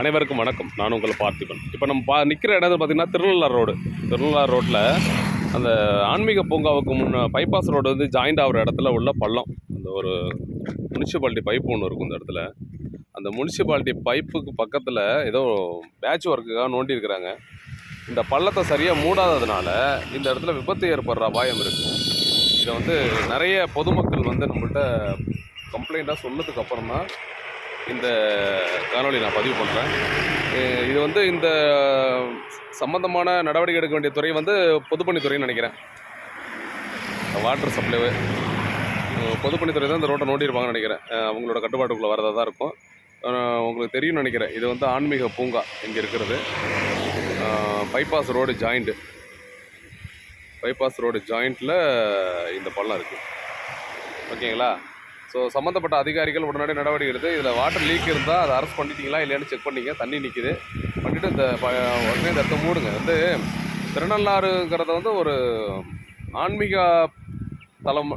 அனைவருக்கும் வணக்கம். நான் உங்களை பார்த்திபன். இப்போ நம்ம பா நிற்கிற இடம் பார்த்தீங்கன்னா திருநள்ளாறு ரோடு. திருநள்ளாறு ரோட்டில் அந்த ஆன்மீக பூங்காவுக்கு முன்ன பைபாஸ் ரோடு வந்து ஜாயிண்ட் ஆகிற இடத்துல உள்ள பள்ளம். அந்த ஒரு முனிசிபாலிட்டி பைப் ஒன்று இருக்கும் இந்த இடத்துல. அந்த முனிசிபாலிட்டி பைப்புக்கு பக்கத்தில் ஏதோ பேட்ச் ஒர்க்குக்காக நோண்டி இருக்கிறாங்க. இந்த பள்ளத்தை சரியாக மூடாததுனால இந்த இடத்துல விபத்து ஏற்படுற அபாயம் இருக்குது இதை வந்து நிறைய பொதுமக்கள் வந்து நம்மள்கிட்ட கம்ப்ளைண்ட்டாக சொன்னதுக்கு அப்புறம் தான் இந்த காணொலி நான் பதிவு பண்ணுறேன் இது வந்து இந்த சம்மந்தமான நடவடிக்கை எடுக்க வேண்டிய துறை வந்து பொதுப்பணித்துறைன்னு நினைக்கிறேன். வாட்டர் சப்ளைவு. பொதுப்பணித்துறை தான் இந்த ரோட்டை நோண்டியிருப்பாங்கன்னு நினைக்கிறேன். அவங்களோட கட்டுப்பாட்டுக்குள்ளே வரதாக தான் இருக்கும். உங்களுக்கு தெரியும்னு நினைக்கிறேன். இது வந்து ஆன்மீக பூங்கா இங்கே இருக்கிறது. Bypass road joint bypass road ஜாயிண்ட்டில் இந்த பள்ளம் இருக்குது ஓகேங்களா? ஸோ சம்மந்தப்பட்ட அதிகாரிகள் உடனடி நடவடிக்கை எடுத்து இதில் வாட்டர் லீக் இருந்தால் அதை அரெஸ்ட் பண்ணிட்டீங்களா இல்லையான்னு செக் பண்ணிங்க. தண்ணி நிற்கிது பண்ணிவிட்டு இந்த உடனே இந்த இடத்த மூடுங்க. வந்து திருநள்ளாறுங்கிறத வந்து ஒரு ஆன்மீக தலம்